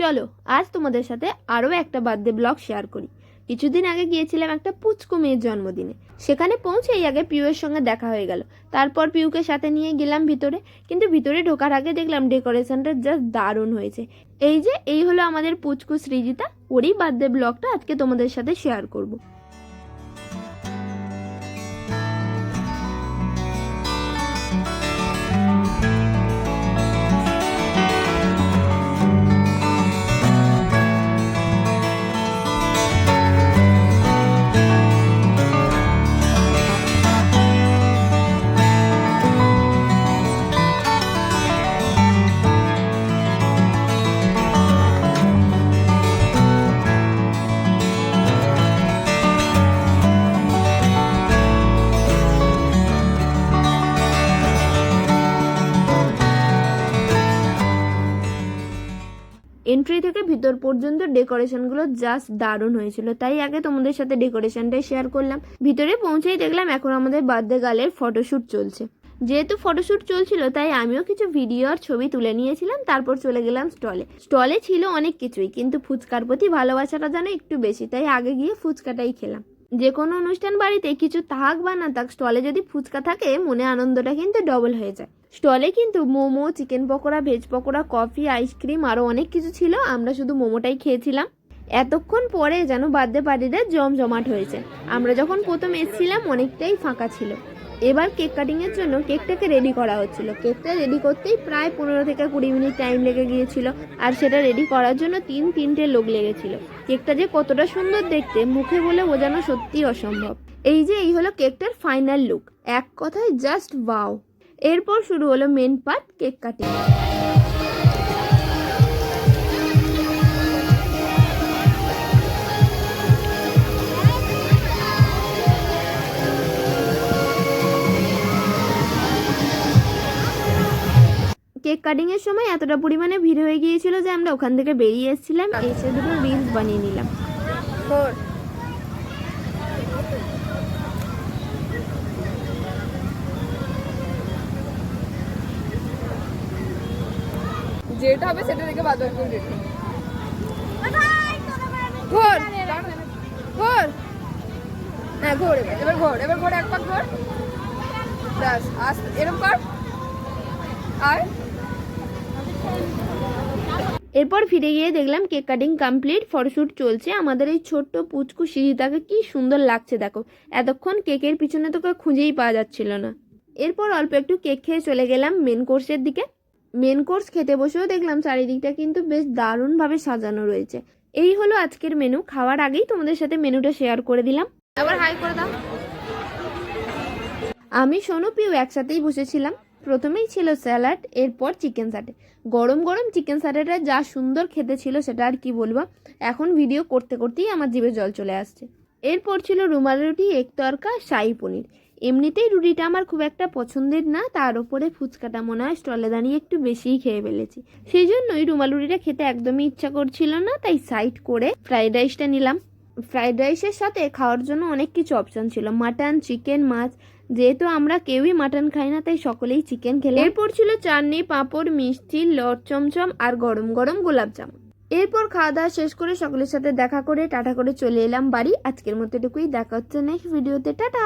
চলো, আজ তোমাদের সাথে আরও একটা বার্থডে ব্লগ শেয়ার করি। কিছুদিন আগে গিয়েছিলাম একটা পুচকু মেয়ের জন্মদিনে। সেখানে পৌঁছেই আগে পিউয়ের সঙ্গে দেখা হয়ে গেল। তারপর পিউকে সাথে নিয়ে গেলাম ভিতরে, কিন্তু ভিতরে ঢোকার আগে দেখলাম ডেকোরেশনটা জাস্ট দারুণ হয়েছে। এই যে, এই হলো আমাদের পুচকু সৃজিতা। ওরই বার্থডে ব্লগটা আজকে তোমাদের সাথে শেয়ার করব। এন্ট্রি থেকে ভিতর পর্যন্ত ডেকোরেশনগুলো জাস্ট দারুণ হয়েছিল। তাই আগে তোমাদের সাথে ডেকোরেশনটাই শেয়ার করলাম। ভিতরে পৌঁছেই দেখলাম এখন আমাদের বার্থডে গালের ফটোশ্যুট চলছে। যেহেতু ফটোশ্যুট চলছিল, তাই আমিও কিছু ভিডিও আর ছবি তুলে নিয়েছিলাম, তারপর চলে গেলাম স্টলে স্টলে ছিল অনেক কিছুই, কিন্তু ফুচকার প্রতি ভালোবাসাটা যেন একটু বেশি, তাই আগে গিয়ে ফুচকাটাই খেলাম। যে কোনো অনুষ্ঠান বাড়িতে কিছু থাক বা না থাক, স্টলে যদি ফুচকা থাকে, মনে আনন্দটা কিন্তু ডবল হয়ে যায়। স্টলে কিন্তু momo chicken pakora veg pakora coffee ice cream আরও অনেক কিছু ছিল, আমরা শুধু মোমোটাই খেয়েছিলাম। এতক্ষণ পরে যেন বার্থডে পার্টিটা জমজমাট হয়েছে। আমরা যখন প্রথম এসেছিলাম, অনেকটাই ফাঁকা ছিল। এবার কেক কাটিংয়ের জন্য কেকটাকে রেডি করা হচ্ছিল। কেকটা রেডি করতেই প্রায় পনেরো থেকে কুড়ি মিনিট টাইম লেগে গিয়েছিল, আর সেটা রেডি করার জন্য তিন তিনটে লোক লেগেছিল। কেকটা যে কতটা সুন্দর দেখতে, মুখে বলে বোঝানো সত্যিই অসম্ভব। এই যে, এই হলো কেকটার ফাইনাল লুক এক কথায় জাস্ট ওয়াও এরপর শুরু হলো main part cake cutting. Cake cutting এর সময় এতটা পরিমাণে ভিড় হয়ে গিয়েছিল যে আমরা ওখান থেকে বেরিয়ে এসেছিলাম এসে দুটো রিলস বানিয়ে নিলাম। যেটা হবে সেটা দেখে বাদ ঘোর ঘোর হ্যাঁ ঘোর এবার। ঘোর এবার ঘোর এক পাক ঘোর ব্যাস এরকম কর। আর এরপর ফিরে গিয়ে দেখলাম কেক কাটিং কমপ্লিট ফটোশ্যুট চলছে। আমাদের এই ছোট্ট পুচকু সিঁড়িটাকে কি সুন্দর লাগছে দেখো। এতক্ষণ কেকের পিছনে তোকে খুঁজেই পাওয়া যাচ্ছিল না। এরপর অল্প একটু কেক খেয়ে চলে গেলাম মেন কোর্সের দিকে। মেন কোর্স খেতে বসেও দেখলাম চারিদিকটা কিন্তু বেশ দারুণভাবে সাজানো রয়েছে। এই হলো আজকের মেনু খাওয়ার আগেই তোমাদের সাথে মেনুটা শেয়ার করে দিলাম। এবার হাই করে দাও। আমি সোনু পিউ একসাথেই বসেছিলাম। প্রথমেই ছিল স্যালাড, এরপর চিকেন স্যাটে গরম গরম চিকেন স্যাটেটা যা সুন্দর খেতে ছিল সেটা আর কি বলব, এখন ভিডিও করতে করতেই আমার জিভে জল চলে আসছে। এরপর ছিল রুমাল রুটি এক তরকা, শাহি পনির। এমনিতেই রুটিটা আমার খুব একটা পছন্দের না, তার উপরে ফুচকাটা মনে হয় স্টলে দাঁড়িয়ে একটু বেশিই খেয়ে ফেলেছি। সেই জন্যই রুমাল রুটিটা খেতে একদমই ইচ্ছা করছিল না, তাই সাইড করে ফ্রাইড রাইসটা নিলাম। ফ্রাইড রাইসের সাথে খাওয়ার জন্য অনেক কিছু অপশন ছিল। মাটন, চিকেন, মাছ, যেহেতু আমরা কেউই মাটন খাই না, তাই সকলেই চিকেন খেলে এরপর ছিল চাটনি, পাঁপড়, মিষ্টি, লট চমচম আর গরম গরম গোলাপ জামুন। এরপর খাওয়া দাওয়া শেষ করে সকলের সাথে দেখা করে টাটা করে চলে এলাম বাড়ি। আজকের মতো এটুকুই। দেখা হচ্ছে নেক্সট ভিডিওতে টাটা!